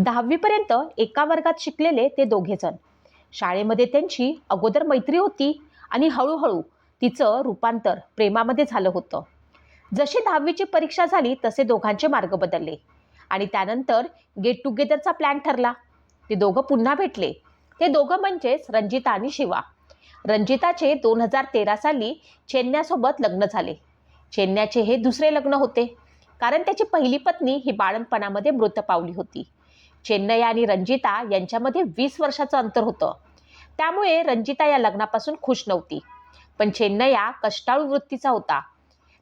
दहावीपर्यंत एका वर्गात शिकलेले ते दोघेजण शाळेमध्ये त्यांची अगोदर मैत्री होती आणि हळूहळू तिचं रूपांतर प्रेमामध्ये झालं होतं. जशी दहावीची परीक्षा झाली तसे दोघांचे मार्ग बदलले आणि त्यानंतर गेट टुगेदरचा प्लॅन ठरला. ते दोघं पुन्हा भेटले. ते दोघं म्हणजेच रंजिता आणि शिवा. रंजिताचे दोन हजार तेरा साली चेन्यासोबत लग्न झाले. चेन्याचे हे दुसरे लग्न होते. कारण त्याची पहिली पत्नी ही बाळणपणामध्ये मृत पावली होती. चेन्नई आणि रंजिता यांच्यामध्ये वीस वर्षाचं अंतर होतं. त्यामुळे रंजिता या लग्नापासून खुश नव्हती. पण चेन्नया कष्टाळू वृत्तीचा होता.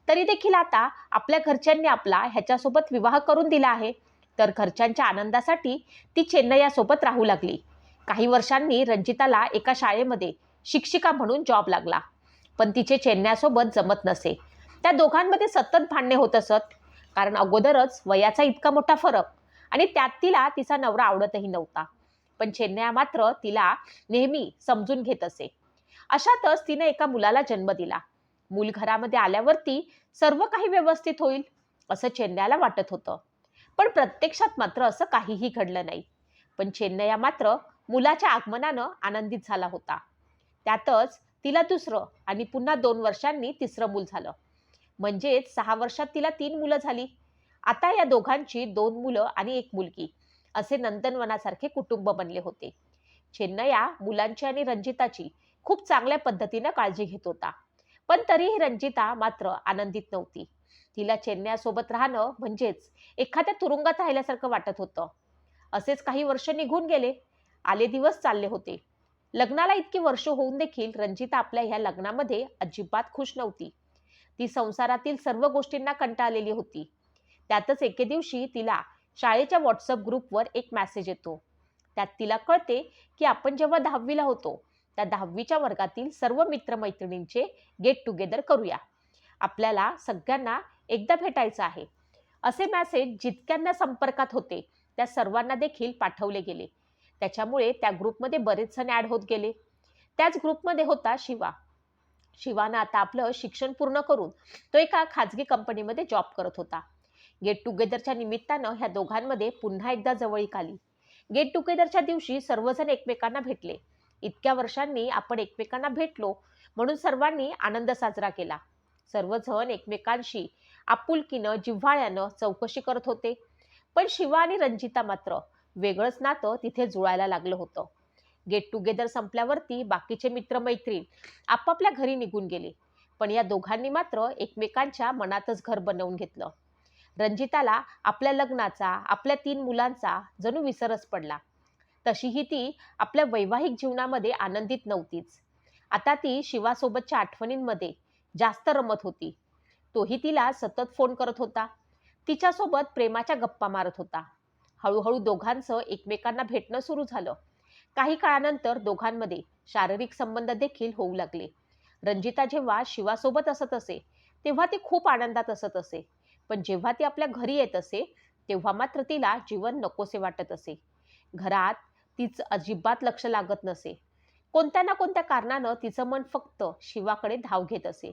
तरी देखील आता आपल्या घरच्यांनी आपला ह्याच्यासोबत विवाह करून दिला आहे. तर घरच्यांच्या आनंदासाठी ती चेन्नयासोबत राहू लागली. काही वर्षांनी रंजिताला एका शाळेमध्ये शिक्षिका म्हणून जॉब लागला. पण तिचे चेन्नयासोबत जमत नसे. त्या दोघांमध्ये सतत भांडणे होत असत. कारण अगोदरच वयाचा इतका मोठा फरक आणि त्यात तिला तिचा नवरा आवडतही नव्हता. पण चेन्नया मात्र तिला नेहमी समजून घेत असे. अशातच तिने एका मुलाला जन्म दिला. मूल घरामध्ये आल्यावरती सर्व काही व्यवस्थित होईल असं चेन्नयाला वाटत होतं. पण प्रत्यक्षात मात्र असं काहीही घडलं नाही. पण चेन्नया मात्र मुलाच्या आगमनानं आनंदित झाला होता. त्यातच तिला दुसरं आणि पुन्हा दोन वर्षांनी तिसरं मूल झालं. म्हणजेच सहा वर्षात तिला तीन मुलं झाली. आता या दोघांची दोन मुलं आणि एक मुलगी असे नंदनवनासारखे कुटुंब बनले होते. चेन्नया मुलांची आणि रंजिताची खूप चांगल्या पद्धतीनं काळजी घेत होता. पण तरीही रंजिता मात्र आनंदित नव्हती. तिला चेन्नयासोबत राहणं म्हणजेच एखाद्या तुरुंगात राहिल्यासारखं वाटत होतं. असेच काही वर्ष निघून गेले. आले दिवस चालले होते. लग्नाला इतकी वर्ष होऊन देखील रंजिता आपल्या ह्या लग्नामध्ये अजिबात खुश नव्हती. ती संसारातील सर्व गोष्टींना कंटाळलेली होती. त्यातच एके दिवशी तिला शाळेच्या व्हॉट्सअप ग्रुपवर एक मेसेज येतो. त्यात तिला कळते की आपण जेव्हा दहावीला होतो त्या दहावीच्या वर्गातील सर्व मित्रमैत्रिणींचे गेट टुगेदर करूया. आपल्याला सगळ्यांना एकदा भेटायचं आहे. असे मॅसेज जितक्यांना संपर्कात होते त्या सर्वांना देखील पाठवले गेले. त्याच्यामुळे त्या ग्रुपमध्ये बरेच जण ॲड होत गेले. त्याच ग्रुपमध्ये होता शिवा. शिवानं आता आपलं शिक्षण पूर्ण करून तो एका खाजगी कंपनीमध्ये जॉब करत होता. गेट टुगेदरच्या निमित्तानं ह्या दोघांमध्ये पुन्हा एकदा जवळीक आली. गेट टुगेदरच्या दिवशी सर्वजण एकमेकांना भेटले. इतक्या वर्षांनी आपण एकमेकांना भेटलो म्हणून सर्वांनी आनंद साजरा केला. सर्वजण एकमेकांशी आपुलकीनं जिव्हाळ्यानं चौकशी करत होते. पण शिवा आणि रंजिता मात्र वेगळंच नातं तिथे जुळायला लागलं होतं. गेट टुगेदर संपल्यावरती बाकीचे मित्रमैत्रीण आपापल्या घरी निघून गेले. पण या दोघांनी मात्र एकमेकांच्या मनातच घर बनवून घेतलं. रंजिताला आपल्या लग्नाचा आपल्या तीन मुलांचा जणू विसरच पडला. तशीही ती आपल्या वैवाहिक जीवनामध्ये आनंदित नव्हतीच. आता ती शिवासोबतच्या आठवणींमध्ये जास्त रमत होती. तोही तिला सतत फोन करत होता. तिच्यासोबत प्रेमाच्या गप्पा मारत होता. हळूहळू दोघांचं एकमेकांना भेटणं सुरू झालं. काही काळानंतर दोघांमध्ये शारीरिक संबंध देखील होऊ लागले. रंजिता जेव्हा शिवासोबत असत असे तेव्हा ती खूप आनंदात असत असे. पण जेव्हा ती आपल्या घरी येत असे तेव्हा मात्र तिला जीवन नकोसे वाटत असे. घरात तिचं अजिबात लक्ष लागत नसे. कोणत्या ना कोणत्या कारणानं तिचं मन फक्त शिवाकडे धाव घेत असे.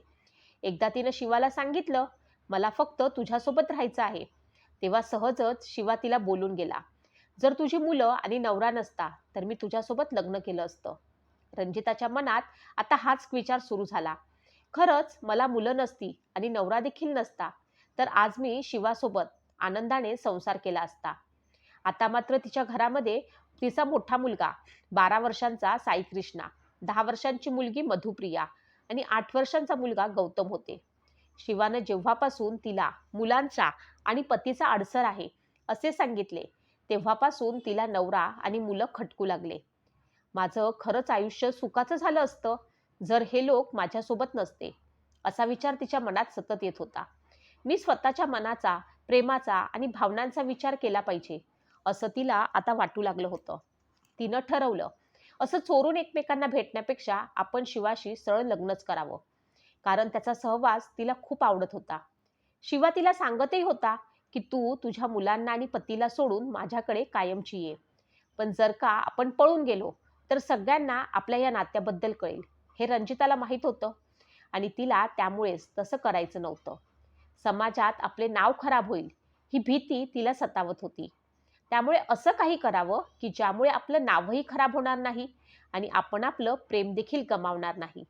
एकदा तिनं शिवाला सांगितलं मला फक्त तुझ्यासोबत राहायचं आहे. तेव्हा सहजच शिवा तिला बोलून गेला जर तुझी मुलं आणि नवरा नसता तर मी तुझ्यासोबत लग्न केलं असतं. रंजिताच्या मनात आता हाच विचार सुरू झाला. खरंच मला मुलं नसती आणि नवरा देखील नसता तर आज मी शिवासोबत आनंदाने संसार केला असता. आता मात्र तिच्या घरामध्ये तिचा मोठा मुलगा बारा वर्षांचा साई कृष्णा दहा वर्षांची मुलगी मधुप्रिया आणि आठ वर्षांचा मुलगा गौतम होते. शिवानं जेव्हापासून तिला मुलांचा आणि पतीचा अडसर आहे असे सांगितले तेव्हापासून तिला नवरा आणि मुलं खटकू लागले. माझं खरंच आयुष्य सुखाचं झालं असतं जर हे लोक माझ्यासोबत नसते असा विचार तिच्या मनात सतत येत होता. मी स्वतःच्या मनाचा प्रेमाचा आणि भावनांचा विचार केला पाहिजे. असं तिला आता वाटू लागलं होतं. तिनं ठरवलं. असं चोरून एकमेकांना भेटण्यापेक्षा आपण शिवाशी सरळ लग्नच करावं. कारण त्याचा सहवास तिला खूप आवडत होता. शिवा तिला सांगतही होता की तू तुझ्या मुलांना आणि पतीला सोडून माझ्याकडे कायमची ये. पण जर का आपण पळून गेलो तर सगळ्यांना आपल्या या नात्याबद्दल कळेल. हे रंजिताला माहीत होतं. आणि तिला त्यामुळेच तसं करायचं नव्हतं. समाजात आपले नाव खराब होईल ही भीती तिला सतावत होती. त्यामुळे असं काही करावं की ज्यामुळे आपलं नावही खराब होणार नाही आणि आपण आपलं प्रेम देखील गमावणार नाही.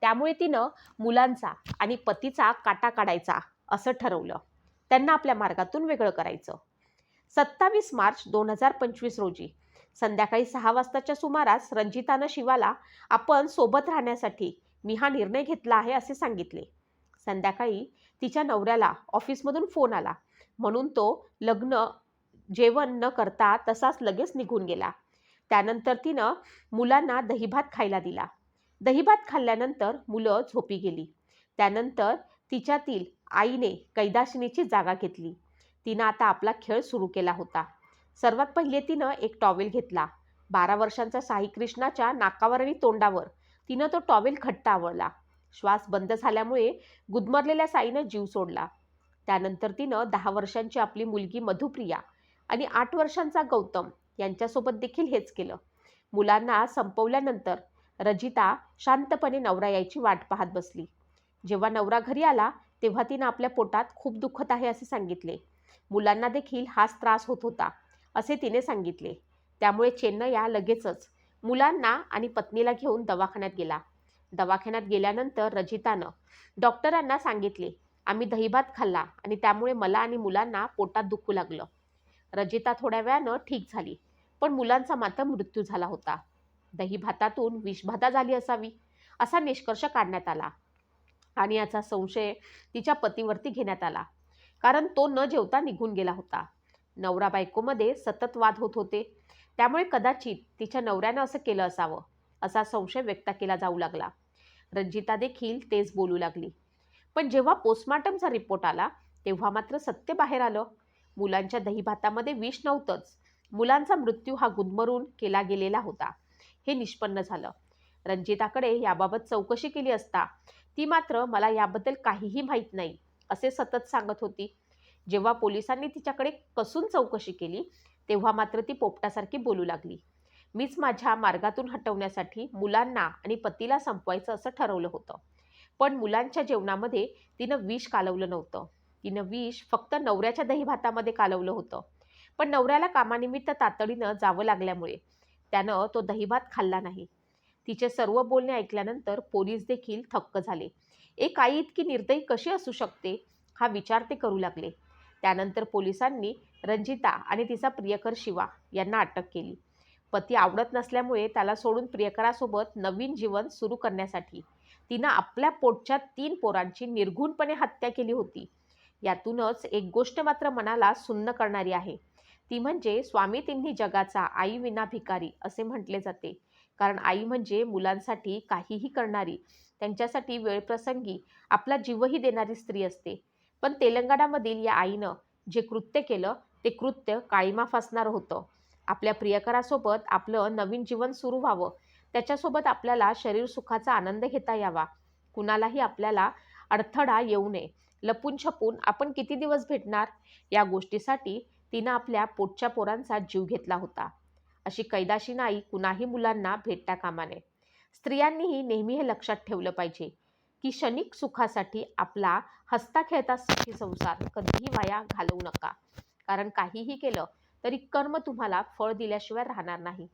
त्यामुळे तिनं मुलांचा आणि पतीचा काटा काढायचा असं ठरवलं. त्यांना आपल्या मार्गातून वेगळं करायचं. सत्तावीस मार्च दोन हजार पंचवीस रोजी संध्याकाळी सहा वाजताच्या सुमारास रंजितानं शिवाला आपण सोबत राहण्यासाठी मी हा निर्णय घेतला आहे असे सांगितले. संध्याकाळी तिच्या नवऱ्याला ऑफिसमधून फोन आला. म्हणून तो लग्न जेवण न करता तसाच लगेच निघून गेला. त्यानंतर तिनं मुलांना दहीभात खायला दिला. दहीभात खाल्ल्यानंतर मुलं झोपी गेली. त्यानंतर तिच्यातील आईने कैदाशिनीची जागा घेतली. तिनं आता आपला खेळ सुरू केला होता. सर्वात पहिले तिनं एक टॉवेल घेतला. बारा वर्षांचा साई कृष्णाच्या नाकावर आणि तोंडावर तिनं तो टॉवेल घट्ट आवळला. श्वास बंद झाल्यामुळे गुदमरलेल्या साईनं जीव सोडला. त्यानंतर तिनं दहा वर्षांची आपली मुलगी मधुप्रिया आणि आठ वर्षांचा गौतम यांच्यासोबत देखील हेच केलं. मुलांना संपवल्यानंतर रजिता शांतपणे नवरा यायची वाट पाहत बसली. जेव्हा नवरा घरी आला तेव्हा तिनं आपल्या पोटात खूप दुखत आहे असे सांगितले. मुलांना देखील हाच त्रास होत होता असे तिने सांगितले. त्यामुळे चेन्नया लगेचच मुलांना आणि पत्नीला घेऊन दवाखान्यात गेला. दवाखान्यात गेल्यानंतर रजितानं डॉक्टरांना सांगितले आम्ही दहीभात खाल्ला आणि त्यामुळे मला आणि मुलांना पोटात दुखू लागलं. रजिता थोड्या वेळानं ठीक झाली पण मुलांचा मात्र मृत्यू झाला होता. दहीभातातून विषबाधा झाली असावी असा निष्कर्ष काढण्यात आला आणि याचा संशय तिच्या पतीवरती घेण्यात आला. कारण तो न जेवता निघून गेला होता. नवरा बायकोमध्ये सतत वाद होत होते. त्यामुळे कदाचित तिच्या नवऱ्यानं असं केलं असावं असा संशय व्यक्त केला जाऊ लागला. रंजिता देखील तेच बोलू लागली. पण जेव्हा पोस्टमार्टमचा रिपोर्ट आला तेव्हा मात्र सत्य बाहेर आलं. मुलांच्या दहीभातामध्ये विष नव्हतंच. मुलांचा मृत्यू हा गुदमरून केला गेलेला होता. हे निष्पन्न झालं. रंजिताकडे याबाबत चौकशी केली असता ती मात्र मला याबद्दल काहीही माहीत नाही असे सतत सांगत होती. जेव्हा पोलिसांनी तिच्याकडे कसून चौकशी केली तेव्हा मात्र ती पोपटासारखी बोलू लागली. मीच माझ्या मार्गातून हटवण्यासाठी मुलांना आणि पतीला संपवायचं असं ठरवलं होतं. पण मुलांच्या जेवणामध्ये तिनं विष कालवलं नव्हतं. तिनं विष फक्त नवऱ्याच्या दहीभातामध्ये कालवलं होतं. पण नवऱ्याला कामानिमित्त तातडीनं जावं लागल्यामुळे त्यानं तो दहीभात खाल्ला नाही. तिचे सर्व बोलणे ऐकल्यानंतर पोलीस देखील थक्क झाले. एक आई इतकी निर्दयी कशी असू शकते? हा विचार ते करू लागले. त्यानंतर पोलिसांनी रंजिता आणि तिचा प्रियकर शिवा यांना अटक केली. पती आवडत नसल्यामुळे त्याला सोडून प्रियकरासोबत नवीन जीवन सुरू करण्यासाठी. तिनं आपल्या पोटच्या तीन पोरांची निर्घुणपणे हत्या केली होती. यातूनच एक गोष्ट मात्र मनाला सुन्न करणारी आहे. ती म्हणजे स्वामी तिन्ही जगाचा आई विना भिकारी असे म्हटले जाते. कारण आई म्हणजे मुलांसाठी काहीही करणारी त्यांच्यासाठी वेळप्रसंगी आपला जीवही देणारी स्त्री असते. पण तेलंगणामधील या आईनं जे कृत्य केलं ते कृत्य काळीमाफ असणारं होतं. आपल्या प्रियकरासोबत आपलं नवीन जीवन सुरू व्हावं. त्याच्यासोबत आपल्याला शरीर सुखाचा आनंद घेता यावा. कुणालाही आपल्याला अडथळा येऊ नये. लपून छपून आपण किती दिवस भेटणार? या गोष्टीसाठी तिनं आपल्या पोटच्या पोरांचा जीव घेतला होता. अशी कैदाशी नाही कुणाही मुलांना भेटता कामा नये स्त्रियांनीही नेहमी हे लक्षात ठेवलं पाहिजे की क्षणिक सुखासाठी आपला हसता खेळता सुखी संसार कधीही वाया घालवू नका. कारण काहीही केलं तरी कर्म तुम्हाला फळ दिल्याशिवाय राहणार नाही.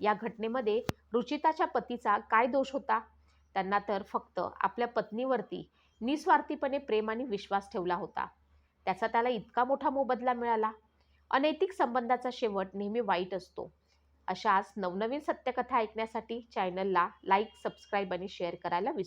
या घटनेमध्ये रुचिताच्या पतीचा काय दोष होता? त्यांना तर फक्त आपल्या पत्नीवरती निस्वार्थीपणे प्रेम आणि विश्वास ठेवला होता. त्याचा त्याला इतका मोठा मोबदला मिळाला. अनैतिक संबंधाचा शेवट नेहमी वाईट असतो. अशाच नवनवीन सत्यकथा ऐकण्यासाठी चॅनलला लाईक सबस्क्राईब आणि शेअर करायला विसरू